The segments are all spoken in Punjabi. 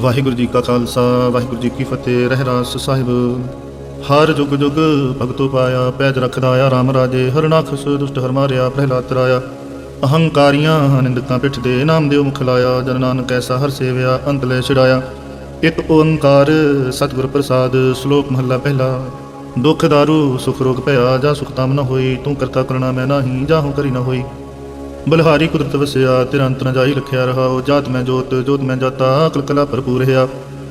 ਵਾਹਿਗੁਰੂ ਜੀ ਕਾ ਖਾਲਸਾ, ਵਾਹਿਗੁਰੂ ਜੀ ਕੀ ਫਤਿਹ ਰਹਿਰਾਸ ਸਾਹਿਬ। ਹਰ ਜੁਗ ਜੁਗ ਭਗਤੋ ਪਾਇਆ, ਪੈਜ ਰੱਖਦਾ ਆ RAM ਰਾਜੇ ਹਰਨਾਖਸ ਦੁਸ਼ਟ ਹਰ ਮਾਰਿਆ, ਪ੍ਰਹਿਲਾਦ ਤਰਾਇਆ। ਅਹੰਕਾਰੀਆਂ ਨਿੰਦਕਾਂ ਪਿੱਠ ਦੇ ਨਾਮ ਦੇਵ ਮੁਖ ਲਾਇਆ, ਜਨ ਨਾਨਕ ਐਸਾ ਹਰ ਸੇਵਿਆ, ਅੰਤ ਲੈ ਛਡਾਇਆ। ਇਕ ਓੰਕਾਰ ਸਤਿਗੁਰ ਪ੍ਰਸਾਦ, ਸ਼ਲੋਕ ਮਹੱਲਾ ਪਹਿਲਾ। ਦੁਖ ਦਾਰੂ, ਸੁਖ ਰੋਗ ਭਇਆ, ਜਾਂ ਸੁਖ ਤਮ ਨ ਹੋਈ, ਤੂੰ ਕਰਤਾ ਕਰਣਾ ਮੈਂ ਨਾਹੀ ਜਾਹੂ ਕਰੀ ਨ ਹੋਈ। ਬਲਹਾਰੀ ਕੁਦਰਤ ਵਸਿਆ, ਤੇਰਾ ਅੰਤ ਨ ਜਾਈ ਲਖਿਆ ਰਹਾਓ। ਜਾਤ ਮੈਂ ਜੋਤ ਜੋਤ ਮੈਂ ਜਾਤਾ, ਅਕਲ ਕਲਾ ਭਰਪੂਰ ਰਿਹਾ।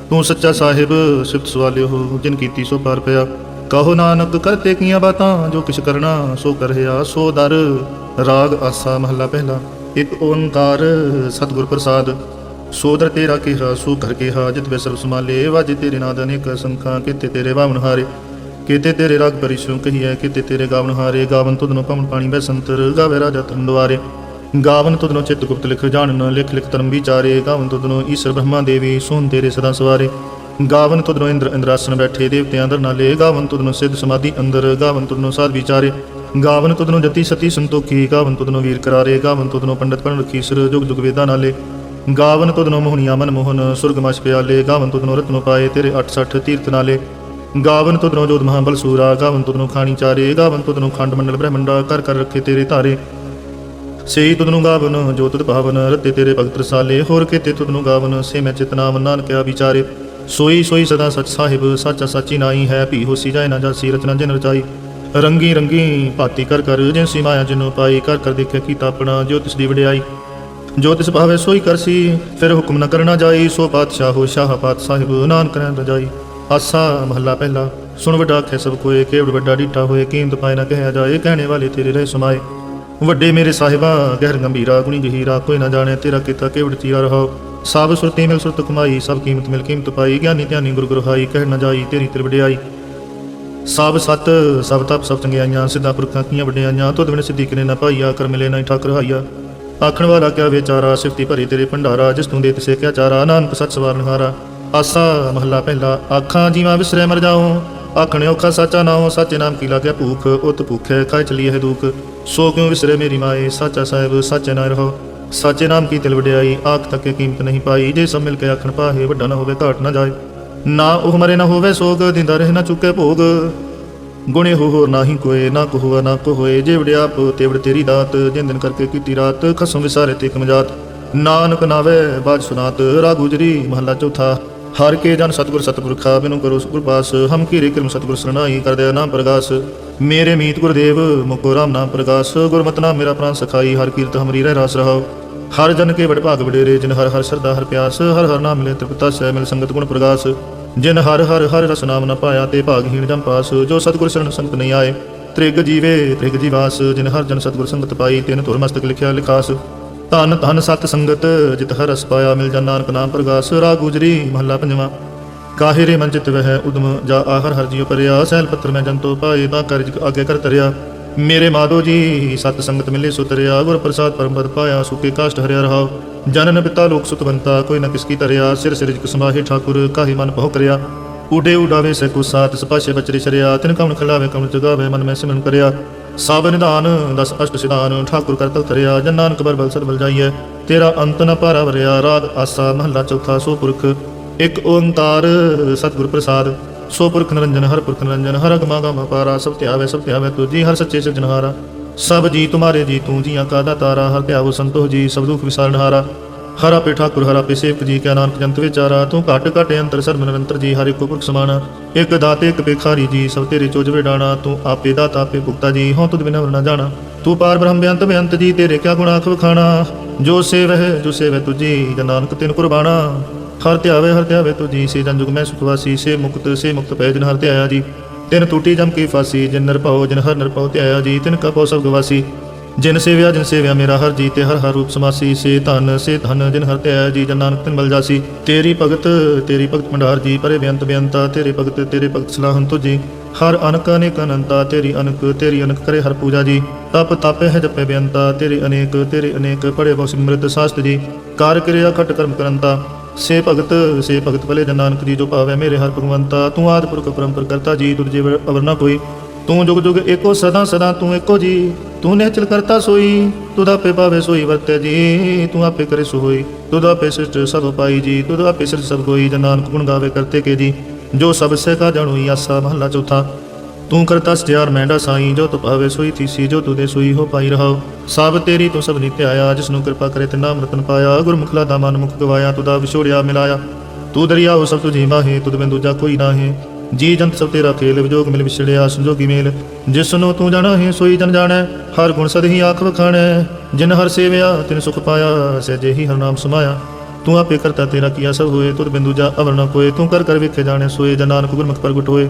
ਤੂੰ ਸੱਚਾ ਸਾਹਿਬ, ਸਿਫਤ ਸਵਾਲਿਓ ਹੋ, ਜਿਨ ਕੀਤੀ ਸੋ ਪਾਰ ਪਿਆ। ਕਹੋ ਨਾਨਕ ਕਰਤੇ ਕੀਆਂ ਬਾਤਾਂ, ਜੋ ਕਿਛ ਕਰਨਾ, ਸੋ ਕਰਹਿਆ ਸੋ ਦਰ, ਰਾਗ ਆਸਾ ਮਹੱਲਾ ਪਹਿਲਾ। ਇਕ ਓੰਕਾਰ, ਸਤਿਗੁਰ ਪ੍ਰਸਾਦ। ਸੋਦਰ ਤੇਰਾ ਕਿਹਾ, ਸੋ ਕਰ ਕਿਹਾ, ਜਿਤ ਵੇ ਸਰਬ ਸਮਾਲੇ ਵਾਜੇ ਤੇਰੇ ਨਾਦ ਅਨੇਕ ਸੰਖਾਂ, ਕਿਤੇ ਤੇਰੇ ਬਾਵਨ ਹਾਰੇ। ਕਿਤੇ ਤੇਰੇ ਰਾਗ ਪਰਿਸ਼ੋਂ ਕਹੀਐ, ਕਿਤੇ ਤੇਰੇ ਗਾਵਨ ਹਾਰੇ। ਗਾਵਨ ਤੁਧਨੋਂ ਪਵਨ ਪਾਣੀ ਬੈ ਸੰਤਰ, ਗਾਵੇ ਰਾਜਾ ਤਰਨ ਗਾਵਨ ਤੁਧਨੋਂ ਚਿੱਤ ਗੁਪਤ ਲਿਖ ਜਾਣਨ ਲਿਖ ਲਿਖ ਧਰਮ ਵਿਚਾਰੇ ਗਾਵਨ ਤੁਧਨੋਂ ਈਸ਼ਰ ਬ੍ਰਹਮਾ ਦੇਵੀ ਸੋਨ ਤੇਰੇ ਸਦਾ ਸਵਾਰੇ ਗਾਵਨ ਤੁਧਨੋਂ ਇੰਦਰ ਇੰਦਰਾਸਨ ਬੈਠੇ ਦੇਵਤਿਆਂ ਅੰਦਰ ਨਾਲੇ ਗਾਵਨ ਤੁਧਨੋਂ ਸਿੱਧ ਸਮਾਧੀ ਅੰਦਰ ਗਾਵਨ ਤੁਧਨੋਂ ਸਾਧ ਵਿਚਾਰੇ ਗਾਵਨ ਤੁਧਨੋਂ ਜਤੀ ਸਤੀ ਸੰਤੋਖੀ ਗਾਵਨ ਤੁਧਨੋਂ ਵੀਰ ਕਰਾਰੇ ਗਾਵਨ ਤੁਧਨੋਂ ਪੰਡਤ ਪੜਨ ਰਖੀ ਸਰ ਜੁਗ ਜੁਗ ਵੇਦਾਂ ਨਾਲੇ ਗਾਵਨ ਤੁਧਨੋਂ ਮੋਹਨੀਆ ਮਨ ਮੋਹਨ ਸੁਰਗ ਪਿਆਲੇ ਗਾਵਨ ਤੁਧਨੋਂ ਰਤਨੋ ਪਾਏ ਤੇਰੇ 68 ਤੀਰਥ ਨਾਲੇ ਗਾਵਨ ਤੁਧਨੋਂ ਜੋਤ ਮਹਾਬਲ ਸੂਰਾ ਗਾਵਨ ਤੁਧਨੋਂ ਖਾਣੀ ਚਾਰੇ ਗਾਵਨ ਤੁਧਨੋਂ ਖੰਡ ਮੰਡਲ ਬ੍ਰਹਮੰਡਾ ਕਰ ਕਰ ਰੱਖੇ ਤੇਰੇ ਧਾਰੇ ਸੇ ਸੇਈ ਨੂੰ ਗਾਵਨ, ਜੋ ਤੁਧ ਭਾਵਨ, ਰਤੇ ਤੇਰੇ ਭਗਤ ਰਸਾਲੇ ਹੋਰ ਕੀਤੇ ਤੁਧਨੋਂ ਗਾਵਨ, ਸੇ ਮੈਂ ਚਿਤਨਾਮ ਨਾਨਕਿਆ ਵਿਚਾਰੇ। ਸੋਈ ਸੋਈ ਸਦਾ ਸਚ ਸਾਹਿਬ, ਸੱਚਾ ਸਾਚੀ ਨਾਈ ਹੈ, ਭੀ ਹੋਸੀ ਜਾਏ ਨਾ ਜਾਸੀ, ਰਚਨਾ ਜਿਨ ਰਚਾਈ। ਰੰਗੀ ਰੰਗੀ ਭਾਤੀ ਕਰ ਕਰ, ਜਿਨ ਸੀ ਮਾਇਆ ਜਿਨੋ ਪਾਈ, ਕਰ ਕਰ ਦੇਖਿਆ ਕੀਤਾ ਆਪਣਾ, ਜੋ ਤਿਸ ਦੀ ਵਡਿਆਈ। ਜੋ ਤਿਸ ਭਾਵੇ ਸੋਈ ਕਰਸੀ ਫਿਰ ਹੁਕਮ ਨ ਕਰਨਾ ਜਾਈ, ਸੋ ਪਾਤਸ਼ਾਹ ਹੋ ਸ਼ਾਹ ਪਾਤ ਸਾਹਿਬ, ਨਾਨਕ ਰਹਿਣ ਰਜਾਈ ਆਸਾ ਮਹੱਲਾ ਪਹਿਲਾ, ਸੁਣ ਵੱਡਾ ਆਖੇ ਸਭ ਕੋਏ, ਕੇਵੜ ਵੱਡਾ ਡੀਟਾ ਹੋਏ, ਕੀਮਤ ਪਾਏ ਨਾ ਕਹਿਆ ਜਾਏ, ਕਹਿਣੇ ਵਾਲੇ ਤੇਰੇ ਰਹਿ ਸਮਾਏ। ਵੱਡੇ ਮੇਰੇ ਸਾਹਿਬਾ, ਗਹਿਰ ਗੰਭੀਰਾ ਗੁਣੀ ਗਹੀਰਾ ਕੋਈ ਨਾ ਜਾਣੇ ਤੇਰਾ ਕੀਤਾ ਕੇਵੜ ਚੀਰਾ ਰਹਾਓ ਸਭ ਸੁਰਤੀ ਮਿਲ ਸੁਰਤ ਕਮਾਈ, ਸਭ ਕੀਮਤ ਮਿਲ ਕੀਮਤ ਪਾਈ, ਗਿਆਨੀ ਧਿਆਨੀ ਗੁਰੂ ਗੁਰਹਾਈ ਕਹਿ ਨਾ ਜਾਈ ਤੇਰੀ ਤੇਰ ਵਡਿਆਈ। ਸਭ ਸਤ, ਸਭ ਤਪ ਸਭ ਚੰਗਿਆਈਆਂ, ਸਿੱਧਾ ਪੁਰਖਾਂ ਕੀਆਂ ਵਡਿਆਈਆਂ, ਤੁਧ ਬਿਨ ਸਿੱਧੀ ਕਿਨੇ ਨਾ ਭਾਈਆ ਕਰ ਮਿਲੇ ਨਾ ਠਾਕਰ ਹਾਈਆ। ਆਖਣ ਵਾਲਾ ਕਿਆ ਵਿਚਾਰਾ, ਸਿਫਤੀ ਭਰੀ ਤੇਰੇ ਭੰਡਾਰਾ, ਜਿਸ ਤੂੰ ਦੇ ਤਿਸੇ ਕਿਆ ਚਾਰਾ, ਨਾਨਕ ਸੱਚ ਸਵਾਰ ਨਿਹਾਰਾ। ਆਸਾ ਮਹੱਲਾ ਪਹਿਲਾ, ਆਖਾਂ ਜੀਵਾਂ ਵਿਸਰੇ ਮਰ ਜਾਉ, ਆਖਣੇ ਔਖਾ ਸਾਚਾ ਨਾਉ, ਸੱਚ ਨਾਮ ਕੀ ਲਾਗਿਆ ਭੂਖ, ਉਤ ਭੁਖੈ, ਖਾਇ ਚਲੀ ਹੈ ਦੁਖ। ਸੋ ਕਿਉ ਵਿਸਰੇ ਮੇਰੀ ਮਾਏ, ਸਾਚਾ ਸਾਹਿਬ, ਸਾਚੇ ਨਾ ਰਹੋ। ਸਾਚੇ ਨਾਮ ਕੀ ਤਿਲ ਵਡਿਆਈ, ਆਖ ਤੱਕੇ ਕੀਮਤ ਨਹੀਂ ਪਾਈ। ਜੇ ਸਭ ਮਿਲ ਕੇ ਆਖਣ ਪਾਹੇ ਵੱਡਾ ਨਾ ਹੋਵੇ, ਘਾਟ ਨਾ ਜਾਏ। ਨਾ ਉਹ ਮਰੇ ਨਾ ਹੋਵੇ ਸੋਗ, ਦਿੰਦਾ ਰਹੇ ਨਾ ਚੁੱਕੇ ਭੋਗ। ਗੁਣੇ ਹੋ ਹੋਰ ਨਾਹੀ ਕੋਏ, ਨਾ ਕੋ ਹੋਆ ਨਾ ਕੋ ਹੋਏ ਜੇ ਵੜਿਆਪ ਤੇ ਵੜ ਤੇਰੀ ਦਾਤ। ਜਿਨ ਦਿਨ ਕਰਕੇ ਕੀਤੀ ਰਾਤ, ਖਸਮ ਵਿਸਾਰੇ ਤੇ ਕਮਜਾਤ ਨਾਨਕ ਨਾਵੇ, ਬਾਜ ਸੁਨਾਤ। ਰਾਗੁਜਰੀ ਮਹੱਲਾ ਚੌਥਾ। ਹਰ ਕੇ ਜਨ ਸਤਿਗੁਰ ਸਤਿਪੁਰਖਾ ਬਿਨੁ ਕਰੋ ਸੁਖੁਰ ਪਾਸ, ਹਮ ਕੀਰੇ ਕਿਰਮ ਸਤਿਗੁਰ ਸਰਨਾਈ ਕਰਦਿਆ ਨਾਮ ਪ੍ਰਗਾਸ। ਮੇਰੇ ਮੀਤ ਗੁਰਦੇਵ, ਮੁਕੋ ਰਾਮ ਨਾਮ ਪ੍ਰਗਾਸ। ਗੁਰਮਤ ਨਾਮ ਮੇਰਾ ਪ੍ਰਾਨ ਸਖਾਈ, ਹਰ ਕੀਰਤ ਹਮਰੀ ਰਹਿ ਰਾਸ ਰਹਾਓ। ਹਰ ਜਨ ਕੇ ਵਡ ਭਾਗ ਵਡੇਰੇ, ਜਿਨ ਹਰ ਹਰ ਸਰਦਾ ਹਰ ਪਿਆਸ, ਹਰ ਹਰ ਨਾਮ ਮਿਲੇ ਤ੍ਰਿਪਤਾ ਸਹਿ ਮਿਲ ਸੰਗਤ ਗੁਣ ਪ੍ਰਗਾਸ। ਜਿਨ ਹਰ ਹਰ ਹਰ ਰਸ ਨਾਮ ਨ ਪਾਇਆ ਤੇ ਭਾਗਹੀਣ ਜਨ ਪਾਸ, ਜੋ ਸਤਿਗੁਰ ਸ਼ਰਨ ਸੰਗਤ ਨਹੀਂ ਆਏ, ਤ੍ਰਿਗ ਜੀਵੇ ਤ੍ਰਿਗ ਜੀਵਾਸ ਜਿਨ ਹਰ ਜਨ ਸਤਿਗੁਰ ਸੰਗਤ ਪਾਈ, ਤਿਨ ਧੁਰ ਮਸਤਕ ਲਿਖਿਆ ਲਿਖਾਸ। ਧਨ ਧਨ ਸਤ ਸੰਗਤ, ਜਿਤ ਹਰ ਰਸ ਪਾਇਆ ਮਿਲ ਜਨ ਨਾਨਕ ਨਾਮ ਪ੍ਰਗਾਸ ਰਾਗ ਗੁਜਰੀ ਮਹੱਲਾ ਪੰਜਵਾਂ। ਕਾਹੇ ਰੇ ਮਨ ਚਿਤ ਵਹਿ ਉਦਮ, ਜਾ ਆਹਰ ਹਰ ਜੀਉ ਪਰਿਆ ਸਹਿਲ ਪੱਤਰ ਮੈਂ ਜੰਤੋ ਪਾਏ, ਤਾਂ ਕਰ ਆਗੇ ਕਰ ਤਰਿਆ ਮੇਰੇ ਮਾਧੋ ਜੀ, ਸਤ ਸੰਗਤ ਮਿਲੇ ਸੁਤਰਿਆ, ਗੁਰ ਪ੍ਰਸਾਦ ਪਰਮ ਪਦ ਪਾਇਆ, ਸੁਕੇ ਕਾਸ਼ਟ ਹਰਿਆ ਰਹਾਉ। ਜਨਨ ਪਿਤਾ ਲੋਕ ਸੁਤਵੰਤਾ ਕੋਈ ਨ ਕਿਸ ਕੀ ਤਰਿਆ ਸਿਰ ਸਿਰਜ ਜਿਕ ਠਾਕੁਰ, ਕਾਹੀ ਮਨ ਬਹੁ ਕਰਿਆ। ਉਡੇ ਉਡਾਵੇ ਸੇ ਕੋ ਸਾਤ ਸਪਾਸ਼ੇ ਬਚਰੀ ਸ਼ਰਿਆ, ਤਿਨ ਕਮਣ ਖਲਾਵੇ ਕਮਣ ਜਗਾਵੇ, ਮਨ ਮੈਂ ਸਿਮਨ ਕਰਿਆ। ਸਭ ਨਿਧਾਨ, ਦਸ ਅਸ਼ਟ ਸਿਧਾਨ, ਠਾਕੁਰ ਕਰਤਲ ਤਰਿਆ ਜਨ ਨਾਨਕ ਬਰ ਬਲ ਸਰ ਬਲ ਜਾਈਐ। ਤੇਰਾ ਅੰਤ ਨ ਭਾਰਾ ਵਰਿਆ, ਰਾਗ ਆਸਾ ਮਹੱਲਾ ਚੌਥਾ, ਸੋ ਪੁਰਖ। ਇਕ ਓੰਕਾਰ, ਸਤਿਗੁਰ ਪ੍ਰਸਾਦ। ਸੋ ਪੁਰਖ ਨਿਰੰਜਨ, ਹਰ ਪੁਰਖ ਨਿਰੰਜਨ, ਹਰ ਅਗਮਾ ਗਮ ਪਾਰਾ, ਸਭ ਧਿਆਵੇ ਸਭ ਧਿਆਵੇ ਤੁਜੀ ਹਰ ਸੱਚੇ ਸਿਰਜਣਹਾਰਾ। ਸਭ ਜੀ, ਤੁਮਾਰੇ ਜੀ, ਤੂੰ ਜੀਆਂ ਕਾ ਦਾਤਾਰਾ, ਹਰ ਧਿਆਵੋ ਸੰਤੋਖ ਜੀ, ਸਭ ਦੁਖ ਵਿਸਾਰਣਹਾਰਾ ਹਰਾ ਪੇ ਠਾਕੁਰ, ਹਰਾ ਪੇ ਸੇਵਕ ਜੀ ਕਾ ਨਾਨਕ ਜੰਤ ਵਿਚਾਰਾ, ਤੂੰ ਘਟ ਘਟ ਅੰਤਰ ਸਰਬ ਨਿਰੰਤਰ ਜੀ, ਹਰ ਇੱਕੋ ਪੁਰਖ ਸਮਾਨਾ ਇੱਕ ਦਾਤੇ, ਇਕ ਬੇਖਾਰੀ ਜੀ, ਸਭ ਤੇਰੇ ਚੋਜਵੇ ਡਾਣਾ ਤੂੰ ਆਪੇ ਦਾਤਾ, ਆਪੇ ਭੁਗਤਾ ਜੀ, ਹਉ ਤੁਧ ਬਿਨਾ ਵਰਨਾ ਜਾਣਾ। ਤੂੰ ਪਾਰ ਬ੍ਰਹਮ ਬੇਅੰਤ ਬੇਅੰਤ ਜੀ, ਤੇਰੇ ਕਿਆ ਗੁਣਾ ਆਖ ਵਖਾਣਾ ਜੋ ਸੇਵਹਿ, ਜੋ ਸੇਵੈ ਤੁਜੀ ਜਨ ਨਾਨਕ ਤਿਨ ਕੁਰਬਾਨਾ ਹਰ ਧਿਆਵੇ ਹਰ ਧਿਆਵੇ ਤੁਜੀ ਸੇ ਜਨ ਜੁਗ ਮੈਂ ਸੁਖਵਾਸੀ ਸੇ ਮੁਕਤ ਸੇ ਮੁਕਤ ਪੈ ਜਨ ਹਰ ਧਿਆਇਆ ਜੀ। ਤਿਨ ਟੂਟੀ ਜਮ ਕੀ ਫਾਸੀ, ਜਿਨ ਨਿਰਭਉ, ਜਿਨ ਹਰ ਨਿਰਭਉ ਧਿਆਇਆ ਜੀ, ਤਿਨ ਕਾ ਪਉ ਸਭ ਗਵਾਸੀ ਜਿਨ ਸੇਵਿਆ ਜਿਨ ਸੇਵਿਆ ਮੇਰਾ ਹਰ ਜੀ ਤੇ ਹਰ ਹਰ ਰੂਪ ਸਮਾਸੀ। ਸੇ ਧਨ ਸੇ ਧਨ, ਜਿਨ ਹਰ ਧਿਆਇਆ ਜੀ, ਜਨ ਨਾਨਕ ਤਿਨ ਬਲ ਜਾਸੀ। ਤੇਰੀ ਭਗਤ ਤੇਰੀ ਭਗਤ ਭੰਡਾਰ ਜੀ, ਪਰੇ ਬੇਅੰਤ ਬੇਅੰਤਾ, ਤੇਰੇ ਭਗਤ ਤੇਰੇ ਭਗਤ ਸਲਾਹਨ ਤੁਜੀ ਹਰ ਅਨਕ, ਅਨੇਕ ਅਨੰਤਾ, ਤੇਰੀ ਅਨਕ ਤੇਰੀ ਅਨਕ ਕਰੇ ਹਰ ਪੂਜਾ ਜੀ। ਤਪ, ਤਾਪੇ ਹੈ ਜਪੇ ਬੇਅੰਤਾ, ਤੇਰੇ ਅਨੇਕ ਤੇਰੇ ਅਨੇਕ ਪੜੇ ਬਹੁ ਸਿਮਰਤ ਸਾਸਤ ਜੀ। ਕਾਰ ਕਿਰਿਆ, ਖਟ ਕਰਮ ਕਰੰਤਾ। ਸੇ ਭਗਤ ਸੇ ਭਗਤ ਭਲੇ ਜਨ ਨਾਨਕ ਜੀ, ਜੋ ਭਾਵੈ ਮੇਰੇ ਹਰ ਭਗਵੰਤਾ। ਤੂੰ ਆਦਿ ਪੁਰਖ ਪਰੰਪਰ ਕਰਤਾ ਜੀ ਦੁਰਜੇ ਅਵਰਨਾ ਕੋਈ। ਤੂੰ ਜੁਗ ਜੁਗ ਏਕੋ, ਸਦਾ ਸਦਾ ਤੂੰ ਏਕੋ ਜੀ। ਤੂੰ ਨਿਹਚਲ ਕਰਤਾ ਸੋਈ ਤੁਧ ਆਪੇ ਪਾਵੇ ਸੋਈ ਵਰਤੇ ਜੀ। ਤੂੰ ਆਪੇ ਕਰੇ ਸੋਈ ਤੁਧ ਆਪੇ ਸਿਸ਼ਟ ਸਭ ਪਾਈ ਜੀ। ਤੁਧ ਆਪੇ ਸਿਰ ਸਭ ਕੋਈ ਜਨ ਨਾਨਕ ਗੁਣ ਗਾਵੇ ਕਰਤੇ ਕੇ ਜੀ। ਜੋ ਸਭ ਸੇ ਕਾ ਜਾਣੋਈ ਆਸਾ ਮਹਲਾ ਚੌਥਾ। ਤੂੰ ਕਰਤਾ ਸਤਿਆਰ ਮਹਿੰਡਾ ਸਾਈ, ਜੋ ਤੁ ਭਾਵੇ ਸੋਈ ਥੀਸੀ ਜੋ ਤੂੰ ਦੇ ਸੋਈ ਹੋ ਪਾਈ ਰਹਾਓ। ਸਭ ਤੇਰੀ ਤੂੰ ਸਭ ਨਿਤਿ ਆਇਆ ਜਿਸ ਨੂੰ ਕਿਰਪਾ ਕਰੇ ਤੇ ਮਰਤਨ ਪਾਇਆ। ਗੁਰਮੁਖਲਾ ਦਾ ਮਨ ਮੁਖ ਗਵਾਇਆ ਤੁਦਾ ਵਿਛੋੜਿਆ ਮਿਲਾਇਆ। ਤੂੰ ਦਰਿਆ ਦਰਿਆਓ ਸਭ ਤੁਝੀ ਮਾਹੇ ਤੁਧ ਬਿਨ ਦੂਜਾ ਕੋਈ ਨਾਹੀ। ਜੀ ਜੰਤ ਸਭ ਤੇਰਾ ਖੇਲ, ਵਿਜੋਗ ਮਿਲ ਵਿਛੜਿਆ, ਸੰਜੋਗੀ ਮੇਲ। ਜਿਸ ਨੂੰ ਤੂੰ ਜਾਣਾ ਹੈ, ਸੋਈ ਜਨ ਜਾਣੈ, ਹਰ ਗੁਣ ਸਦ ਹੀ ਆਖ ਵਖਾਣੈ ਜਿਨ ਹਰ ਸੇਵਿਆ, ਤਿਨ ਸੁਖ ਪਾਇਆ, ਸਹਿਜੇ ਹੀ ਹਰ ਨਾਮ ਸਮਾਇਆ। ਤੂੰ ਆਪੇ ਕਰਤਾ ਤੇਰਾ ਕੀਆ ਸਭ ਹੋਏ, ਤੁਰ ਬਿੰਦੂ ਜਾ ਅਵਰ ਨ ਕੋਏ। ਤੂੰ ਕਰ ਕਰ ਵੇਖੇ ਜਾਣੇ, ਸੋਏ ਜਨ ਨਾਨਕ ਗੁਰਮੁਖ ਪ੍ਰਗਟ ਹੋਏ।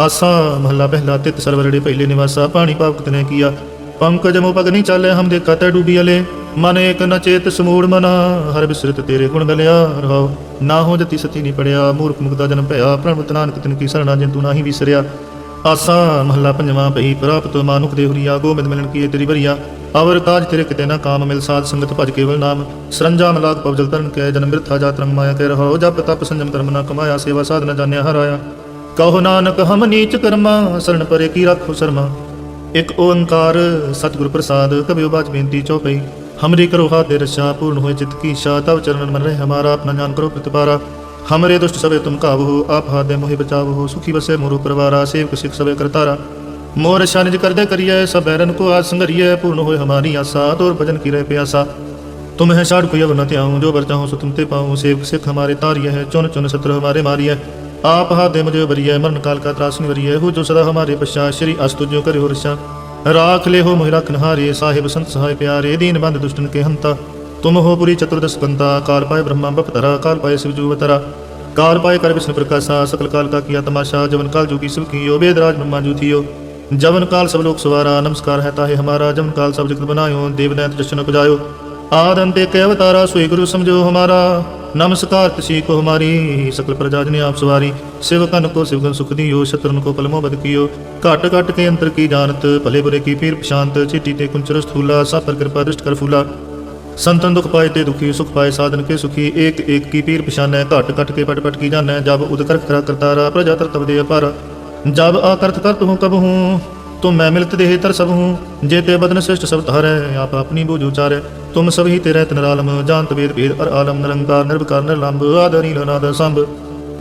ਆਸਾ ਮਹੱਲਾ ਪਹਿਲਾ, ਤਿਤ ਸਰਵਰੜੇ ਪਹਿਲੇ ਨਿਵਾਸਾ, ਪਾਣੀ ਪਾਪ ਕਤਨੇ ਕੀਆ। ਪੰਕਜ ਮੋ ਪਗ ਨਹੀਂ ਚਾਲੇ ਹਮ ਦੇ ਕਤ ਡੂਬੀ ਅਲੇ। ਮਨ ਏਕ ਨ ਚੇਤ ਸਮੂੜ ਮਨਾ, ਹਰ ਬਿਸਰਤ ਤੇਰੇ ਗੁਣ ਗਲਿਆ ਰਹਾਓ ਨਾ ਹੋ ਜਤੀ ਸਤੀ ਨਹੀਂ ਪੜਿਆ, ਮੂਰਖ ਮੁਕਦਾ ਜਨਮ ਭਇਆ। ਪ੍ਰਣਵਤ ਨਾਨਕ ਤਿਨ ਕੀ ਸਰਣਾ, ਜਿਨ ਤੂੰ ਨਾਹੀ ਵਿਸਰਿਆ। ਆਸਾ ਮਹੱਲਾ ਪੰਜਵਾਂ ਪਈ ਪ੍ਰਾਪਤ ਮਾਨੁਖ ਦੇ ਹੁਰੀਆ, ਗੋਬਿੰਦ ਮਿਲਣ ਕੀ ਤੇਰੀ ਵਰੀਆ। ਅਵਰ ਕਾਜ ਤੇਰੇ ਕਿਤੇ ਨਾ ਕਾਮ ਮਿਲ, ਸਾਧ ਸੰਗਤ ਭਜ ਕੇਵਲ ਨਾਮ। ਸਰੰਜਾ ਮਲਾਕ ਪਵਜਲ ਤਰਨ ਕੈ ਜਨਮ ਮਿਰਥਾ ਜਾਤ ਰੰਗ ਮਾਇਆ ਕਹਿ ਰਹੋ ਜਪ ਤਪ ਸੰਜਮ ਧਰਮ ਨਾ ਕਮਾਇਆ, ਸੇਵਾ ਸਾਧਨਾ ਜਾਣਿਆ ਹਰਾਇਆ ਕਹੋ ਨਾਨਕ, ਹਮ ਨੀਚ ਕਰਮਾ, ਸਰਣ ਪਰੇ ਕੀ ਰੱਖੋ ਸ਼ਰਮਾ। ਇਕ ਓੰਕਾਰ ਸਤਿਗੁਰ ਪ੍ਰਸਾਦ ਕਬਿਉ ਬਾਜ ਬੇਨਤੀ ਚੌਪਈ। ਹਮਰੀ ਕਰੋ ਹਾਦੇ ਰਸ਼ਾ ਪੂਰਨ ਹੋਏ ਚਿਤ ਕੀ ਸ਼ਾ ਤਵ ਚਰਨ ਮਨ ਰਹੇ ਹਮਾਰਾ, ਆਪਣਾ ਜਾਨ ਕਰੋ ਪ੍ਰਤਪਾਰਾ। ਹਮਰੇ ਦੁਸ਼ਟ ਸਭੇ ਤੁਮ ਕਾਬੂ ਆਪ ਹਾਦੇ ਮੋਹਿ ਬਚਾਵੋ, ਸੁਖੀ ਬਸੇ ਮੋਰੂ ਪਰਵਾਰਾ, ਸੇਵਕ ਸਿਖ ਸਭੇ ਕਰਤਾਰਾ। ਮੋ ਰਸ਼ਾ ਨਿਜ ਕਰਦੇ ਕਰੀਏ ਸਭ ਬੈਰਨ ਕੋ ਆਸ ਸੰਗਰੀਏ ਪੂਰਨ ਹੋਏ ਹਮਾਰੀ ਆਸਾ, ਤੋਰ ਭਜਨ ਕੀ ਰਹਿ ਪਿਆਸਾ। ਤੁਮ ਹੈ ਛਾੜ ਕੋਈ ਅਵਨਤਿ ਆਉ ਜੋ ਵਰ ਹੋ ਸੋ ਤੁਮ ਤੇ ਪਾਉ, ਸੇਵਕ ਸਿਖ ਹਮਾਰੇ ਤਾਰੀਏ ਹੈ ਚੁਨ ਚੁਨ ਸਤਰ ਹਮਾਰੇ ਮਾਰੀਏ आप हाथ दे मुझे बरिय मरण काल का त्रास निवरिय हो जो सदा हमारे पश्चात श्री अस्तु जो करे हो रक्षा राख ले हो मोहि रखन हारे साहिब संत सहाय प्यारे दीन बंद दुष्टन के हंता तुम हो पुरी चतुर्दश कंता काल पाए ब्रह्मा बपतरा काल पाए शिव जुवतरा काल पाए कर विष्णु प्रकाशा सकल काल का किया तमाशा जवन काल जोगी शिव कियो वेदराज ब्रह्मा जू थियो जवन काल सब लोग सवारा नमस्कार है ताहे हमारा जवन काल सब जगत बनायो देव दैत जशन उपजायो आदम पे के अवतारा सोई गुरु समझो हमारा ਨਮਸਕਾਰ ਤਸੀ ਕੋ ਹਮਾਰੀ, ਸਕਲ ਪ੍ਰਜਾਜ ਨੇ ਆਪ ਸਵਾਰੀ। ਸੇਵਕਨ ਕੋ ਸਿਵਗਨ ਸੁਖ ਦੀਓ, ਸ਼ਤਰਨ ਕੋ ਪਲਮੋ ਬਦ ਕੀਓ। ਘਟ ਘਟ ਕੇ ਅੰਤਰ ਕੀ ਜਾਣਤ, ਭਲੇ ਬੁਰੇ ਕੀ ਪੀਰ ਪਸ਼ਾਂਤ ਚਿੱਟੀ ਤੇ ਕੁੰਚਰ ਸਥੂਲਾ ਸਾਪਰ ਕਿਰਪਾ ਦ੍ਰਿਸ਼ਟ ਕਰ ਫੂਲਾ। ਸੰਤਨ ਦੁਖ ਪਾਏ ਤੇ ਦੁਖੀ, ਸੁਖ ਪਾਏ ਸਾਧਨ ਕੇ ਸੁਖੀ। ਏਕ ਏਕ ਕੀ ਪੀਰ ਪਛਾਨੈ ਘਟ ਘਟ ਕੇ ਪਟ ਪਟ ਕੀ ਜਾਣੈ। ਜਬ ਉਦਕਰ ਖਰਾ ਕਰਤਾਰਾ, ਪ੍ਰਜਾ ਤਰਤਵ ਦੇ ਅਪਾਰ। ਜਬ ਆਕਰਤ ਕਰਤ ਹੂੰ, ਕਬ ਹੂੰ। आकर्त करत हूँ कब हूँ तुम मैं मिलत देह तर सब हूँ जेते बदन श्रेष्ठ सब धारे आप अपनी बूझ उचारे तुम सब ही तेरे तनरालम जानत वेद भेद और आलम निरंकार निर्विकार निर्लंब आदरी नाद संभ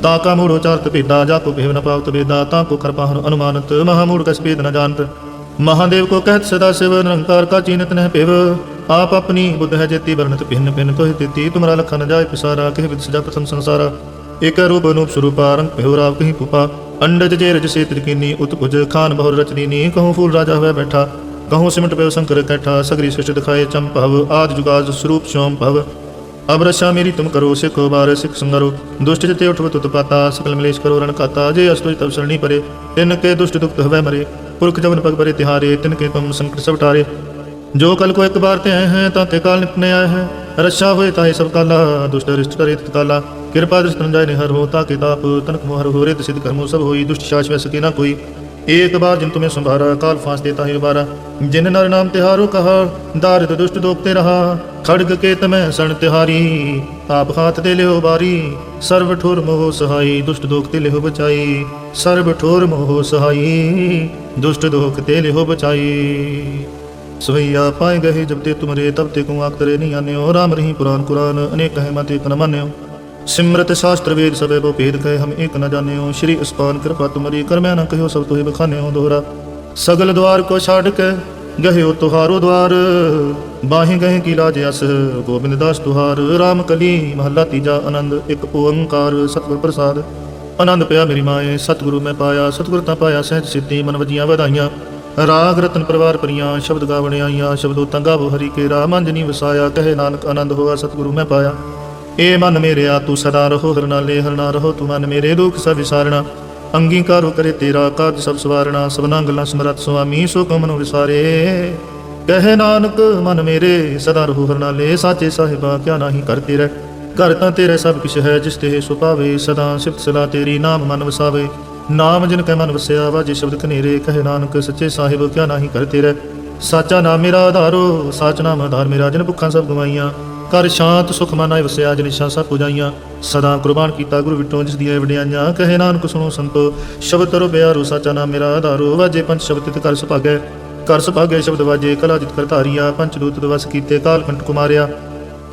ताका मूढ़ उचारत भेदा जाको भेव न पावत वेदा ताको कृपाहन अनुमानत महामूढ़ कस भेद न जानत महादेव को कहत सदा शिव निरंकार का चीनत नह पेव आप अपनी बुद्ध है जेती वर्णत भिन्न भिन्न कहि तेती तुमरा लखा न जाय पिसारा कह विद सजा प्रथम संसारा एक रूप अनूप स्वरूपा रंग पेहराव कहीं पुपा ਅੰਡਜ ਜੇ ਰਜ ਸੇ ਤਿਰਕੀਨੀ ਉਤਪੁਜ ਖਾਨ ਬਹੁਰ ਰਚਨੀ ਨੀ, ਕਹੂੰ ਫੂਲ ਰਾਜਾ ਹੋਵੇ ਬੈਠਾ, ਕਹੂੰ ਸਿਮਟ ਪੈ ਸੰਕਰ ਕੈਠਾ, ਸਗਰੀ ਸ੍ਰਿਸ਼ਟ ਦਿਖਾਏ ਚੰਪਵ ਆਦ ਜੁਗਾਜ ਸਰੂਪ ਸ਼ੋਮ ਭਵ। ਅਬ ਰਸ਼ਾ ਮੇਰੀ ਤੁਮ ਕਰੋ, ਸਿਖ ਬਾਰ ਸਿਖ ਸੰਗਰੋ, ਦੁਸ਼ਟ ਜਿਤੇ ਉਠਵ ਤੁਤ ਪਾਤਾ, ਸਕਲ ਮਲੇਸ਼ ਕਰੋ ਰਣ ਕਾਤਾ ਜੇ ਅਸਤੁਜ ਤਬ ਸਰਣੀ ਪਰੇ, ਤਿਨ ਕੇ ਦੁਸ਼ਟ ਦੁਖਤ ਹੋਵੇ ਮਰੇ, ਪੁਰਖ ਜਵਨ ਪਗ ਪਰੇ ਤਿਹਾਰੇ, ਤਿਨ ਕੇ ਤੁਮ ਸੰਕਟ ਸਭ ਟਾਰੇ ਜੋ ਕਲ ਕੋ ਇੱਕ ਬਾਰ ਤੇ ਆਏ ਹੈ, ਤਾਂ ਤੇ ਕਾਲ ਨਿਪਨੇ ਆਏ ਹੈ ਰਸ਼ਾ ਹੋਏ ਤਾਂ ਇਹ ਸਭ ਕਾਲਾ, ਦੁਸ਼ਟ ਰਿਸ਼ਟ ਕਰੇ ਤਕਾਲਾ कृपा दृष्ट जाय निहर हो ताके ताप तनक मोहर हो रित सिद्ध कर्मो सब होई दुष्ट शाश्वत सके ना कोई एक बार जिन तुम्हें संभारा काल फांस देता है बारा जिन नर नाम तिहारो कहा दारिद दुष्ट दोखते रहा खड़ग के तमै सण तिहारी आप हाथ दे लियो बारी सर्व ठोर मोह सहाई दुष्ट दोखते लिहो बचाई सर्व ठोर मोह सहाई दुष्ट दोखते लिहो बचाई सवैया पाए गए जब ते तुमरे तब ते को आख तरे नहीं आने हो राम रही पुराण कुरान अनेक कहे मत एक न मान्यो ਸਿਮਰਤ ਸ਼ਾਸਤਰ ਵੇਦ ਸਭੇ ਬੋ ਭੇਦ ਕਹੇ ਹਮ ਏਕ ਨ ਜਾਣਿਓ, ਸ਼੍ਰੀ ਅਸਪਾਨ ਕਿਰਪਾ ਤੁਮਰੀ ਕਰ ਮੈਂ ਨ ਕਹਿਓ ਸਭ ਤੋਹੀ ਬਖਾਨਿਓ ਦੋਹਰਾ। ਸਗਲ ਦਵਾਰ ਕੋ ਛਾੜ ਕੇ ਗਹਿਓ ਤੁਹਾਰੋ ਦਵਾਰ, ਬਾਹੀ ਗਏ ਕੀ ਲਾਜ ਅਸ, ਗੋਬਿੰਦ ਦਾਸ ਤੁਹਾਰ RAM ਕਲੀ ਮਹੱਲਾ ਤੀਜਾ ਆਨੰਦ, ਇੱਕ ਓੰਕਾਰ ਸਤਿਗੁਰ ਪ੍ਰਸਾਦ। ਆਨੰਦ ਪਿਆ ਮੇਰੀ ਮਾਏ, ਸਤਿਗੁਰੂ ਮੈਂ ਪਾਇਆ, ਸਤਿਗੁਰ ਤਾਂ ਪਾਇਆ ਸਹਿਜ ਸਿੱਧੀ, ਮਨ ਵਜੀਆਂ ਵਧਾਈਆਂ। ਰਾਗ ਰਤਨ ਪਰਿਵਾਰ ਪਰੀਆਂ, ਸ਼ਬਦ ਗਾਵਣ ਆਈਆਂ, ਸ਼ਬਦੋ ਤੰਗਾ ਬੋ ਹਰੀ ਕੇ ਰਾਮ ਅੰਜਨੀ ਵਸਾਇਆ, ਕਹੇ ਨਾਨਕ ਆਨੰਦ ਹੋਆ, ਸਤਿਗੁਰੂ ਮੈਂ ਪਾਇਆ। ਏ ਮਨ ਮੇਰਿਆ, ਤੂੰ ਸਦਾ ਰਹੋ ਹਰਨਾਲੇ ਹਰਨਾ ਰਹੋ, ਤੂੰ ਮਨ ਮੇਰੇ ਦੁੱਖ ਸਭ ਵਿਸਾਰਣਾ। ਅੰਗੀਕਾਰੋ ਕਰੇ ਤੇਰਾ ਕਾਜ ਸਭ ਸਵਾਰਣਾ, ਸਭਨਾ ਗੱਲਾਂ ਸਮਰਤ ਸੁਆਮੀ ਸੋ ਕੋ ਮਨੋ ਵਿਸਾਰੇ। ਕਹਿ ਨਾਨਕ, ਮਨ ਮੇਰੇ, ਸਦਾ ਰਹੋ ਹਰਨਾ ਹਰਨਾਲੇ ਸਾਚੇ ਸਾਹਿਬਾ, ਕਿਆ ਨਾਹੀ ਕਰਤੇ ਰਹਿ। ਘਰ ਤਾਂ ਤੇਰੇ ਸਭ ਕੁਛ ਹੈ, ਜਿਸ ਤੇ ਸੁਪਾਵੇ ਸਦਾ ਸਿਫਤ ਸਲਾ ਤੇਰੀ, ਨਾਮ ਮਨ ਵਸਾਵੇ। ਨਾਮ ਜਿਨ ਕੈ ਮਨ ਵਸਿਆ, ਵਾਜੇ ਸ਼ਬਦ ਕਨੇਰੇ ਕਹੇ ਨਾਨਕ, ਸੱਚੇ ਸਾਹਿਬ, ਕਿਆ ਨਾਹੀ ਕਰਤੇ ਰਹਿ। ਸਾਚਾ ਨਾਮ ਮੇਰਾ ਆਧਾਰੋ, ਸਾਚ ਨਾਮ ਆਧਾਰ ਮੇਰਾ, ਜਿਨ ਭੁੱਖਾਂ ਸਭ ਗਵਾਈਆਂ। ਕਰ ਸ਼ਾਂਤ ਸੁਖ ਮਨਾਇ ਵਸਿਆ ਜਨਿਸ਼ਾ ਸਭ ਪੁਜਾਈਆਂ। ਸਦਾ ਕੁਰਬਾਨ ਕੀਤਾ ਗੁਰੂ ਵਿਟੋਂ ਜਿਸ ਦੀਆਂ ਵਡਿਆਈਆਂ। ਕਹੇ ਨਾਨਕ ਸੁਣੋ ਸੰਤੋ, ਸ਼ਬਦ ਤਰੋ ਬਿਆਰੂ ਸਾਚਾ ਨਾਮ ਮੇਰਾ ਆਧਾਰੋ। ਵਾਜੇ ਪੰਜ ਸ਼ਬਦ ਤਿਤ ਕਰ ਸੁਭਾਗੈ ਕਰ ਸੁਭਾਗੈ ਸ਼ਬਦ ਵਾਜੇ, ਕਲਾ ਜਿਤ ਕਰ ਧਾਰੀਆ। ਪੰਚ ਦੂਤ ਦਵਸ ਕੀਤੇ, ਕਾਲ ਕੰਟ ਕੁਮਾਰਿਆ।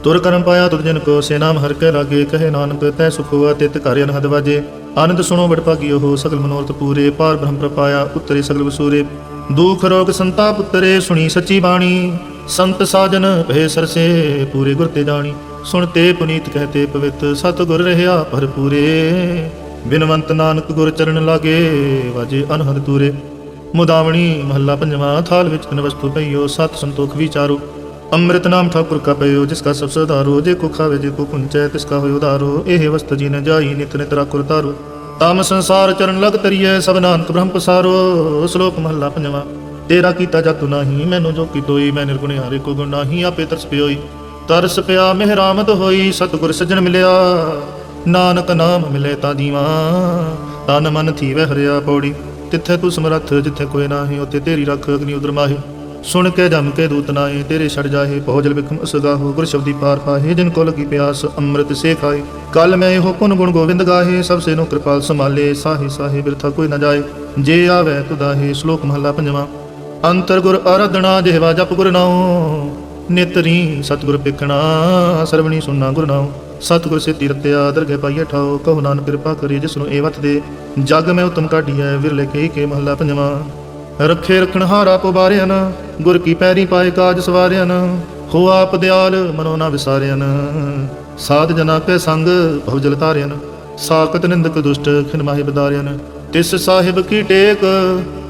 ਤੁਰ ਕਰਮ ਪਾਇਆ ਤੁਧ ਜਨ ਕੋ, ਸੇ ਨਾਮ ਹਰ ਕੇ ਲਾਗੇ। ਕਹੇ ਨਾਨਕ, ਤੈ ਸੁਖ ਹੋਆ ਤਿਤ ਘਰ ਅਨਹਦ ਵਾਜੇ। ਆਨੰਦ ਸੁਣੋ ਬੜ ਭਾਗਿਓ ਹੋ ਸਗਲ ਮਨੋਰਥ ਪੂਰੇ। ਪਾਰ ਬ੍ਰਹਮ ਪ੍ਰਪਾਇਆ, ਉਤਰੇ ਸਗਲ ਵਸੂਰੇ। ਦੁਖ ਰੋਗ ਸੰਤਾਪ ਉਤਰੇ, ਸੁਣੀ ਸੱਚੀ ਬਾਣੀ। ਸੰਤ ਸਾਜਨ ਭੇ ਸਰਸੇ ਪੂਰੇ ਗੁਰ ਤੇ ਜਾਣੀ। ਸੁਣ ਤੇ ਪੁਨੀਤ ਕਹਤੇ ਪਵਿੱਤ ਸਤ ਗੁਰ ਰਹਾ ਭਰਪੂਰੇ। ਬਿਨਵੰਤ ਨਾਨਕ ਗੁਰ ਚਰਨ ਲਾਗੇ, ਵਾਜੇ ਅਨਹਦ ਤੂਰੇ ਮੁਦਾਵਣੀ ਮਹੱਲਾ ਪੰਜਵਾਂ, ਥਾਲ ਵਿੱਚ ਤਨ ਵਸਤੂ ਪਈਓ, ਸਤ ਸੰਤੋਖ ਵਿਚਾਰੋ। ਅੰਮ੍ਰਿਤ ਨਾਮ ਠਾਕੁਰ ਕਾ ਪਈਓ ਜਿਸ ਕਾ ਸਭ ਸਦਾਰੋ ਜੇ ਕੋ ਖਾਵੇ, ਜੇ ਕੋ ਪੁੰਚੈ, ਤਿਸ ਕਾ ਹੋਇ ਉਦਾਰੋ ਇਹ ਵਸਤ ਜੀ ਨ ਜਾਈ, ਨਿਤ ਨਿਤ ਰਾਖੁਰ ਤਾਰੋ ਤਾਮ ਸੰਸਾਰ ਚਰਨ ਲਗ ਤਰੀਐ, ਸਭ ਨਾਨਕ ਬ੍ਰਹਮ ਪਸਾਰੋ। ਸ਼ਲੋਕ ਮਹੱਲਾ ਪੰਜਵਾਂ। ਤੇਰਾ ਕੀਤਾ ਜਾਤੁ ਨਾਹੀ, ਮੈਨੂੰ ਜੋ ਕੀ ਮੈਂ ਨਿਰਗੁਣ ਹਾਰੇ ਕੋ ਗੁਣ ਨਾਹੀ, ਆਪੇ ਤਰਸ ਪਿਓਈ ਤਰਸ ਪਿਆ, ਮਿਹਰਾਮਤ ਹੋਈ, ਸਤਿਗੁਰ ਸੱਜਣ ਮਿਲਿਆ। ਨਾਨਕ ਨਾਮ ਮਿਲੇ ਤਾਂ ਜੀਵਾ, ਤਨ ਮਨ ਥੀਵੇ ਹਰਿਆ ਪੌੜੀ। ਤਿੱਥੇ ਤੂੰ ਸਮਰੱਥ, ਜਿੱਥੇ ਕੋਈ ਨਾਹੀ ਉਤੇ ਤੇਰੀ ਰੱਖ ਅਗਨੀ ਉਦਰ ਮਾਹੀ। ਸੁਣ ਕੇ ਜਮ ਕੇ ਦੂਤ ਨਾਏ ਤੇਰੇ ਛੜ ਜਾਹੇ ਪਹੁਜਲ ਬਿਕਮ ਅਸਗਾਹੋ, ਗੁਰ ਸ਼ਬਦੀ ਪਾਰ ਪਾਹੇ, ਜਿਨ ਕੋ ਲਗੀ ਪਿਆਸ, ਅੰਮ੍ਰਿਤ ਸੇ ਖਾਏ। ਕਲ ਮੈਂ ਇਹੋ ਪੁਨ ਗੁਣ ਗੋਬਿੰਦ ਗਾਹੇ, ਸਭ ਸੇ ਨੂੰ ਕਿਰਪਾਲ ਸੰਭਾਲੇ ਸਾਹੇ ਸਾਹੇ ਬਿਰਥਾ ਕੋਈ ਨਾ ਜਾਏ। ਜੇ ਆਵੇ ਤੁਦਾਹੇ ਸ਼ਲੋਕ ਮਹਲਾ ਪੰਜਵਾਂ। ਅੰਤਰ ਗੁਰ ਆਰਾਧਨਾ ਜਿਹਵਾ ਜਪ ਗੁਰ ਨਾਉ। ਨਿਤਰੀ ਸਤਿਗੁਰ ਪਿਖਣਾ ਸਰਵਣੀ ਸੁਨਾ ਗੁਰ ਨਾਉ। ਸਤਿਗੁਰ ਸੇ ਤੀਰਤਿਆ ਦਰਗਹਿ ਪਾਈਏ ਠਾਓ ਕਹੋ ਨਾਨਕ ਕਿਰਪਾ ਕਰੀ ਜਿਸ ਨੂੰ ਏ ਵਤ ਦੇ। ਜਗ ਮੈਂ ਉਤਮ ਕਾਢੀਐ, ਵਿਰਲੇ ਕਹੀ ਕੇ ਮਹਲਾ ਪੰਜਵਾਂ। ਰੱਖੇ ਰਖਣ ਹਾਰਾ ਪੁਬਾਰਿਆਨ ਗੁਰ ਕੀ ਪੈਰੀ ਪਾਏ ਕਾਜ ਸਵਾਰਿਆਨ। ਹੋ ਆਪ ਦਿਆਲ ਮਨੋ ਨਾ ਵਿਸਾਰਿਆਨ। ਸਾਧ ਜਨਾ ਕੇ ਸੰਗ ਭਵਜਲ ਤਾਰਿਆਨ ਸਾਖਤ ਨਿੰਦਕ ਦੁਸ਼ਟ ਖਿਨ ਮਾਹੇ ਬਦਾਰਿਆਨ। ਤਿਸ ਸਾਹਿਬ ਕੀ ਟੇਕ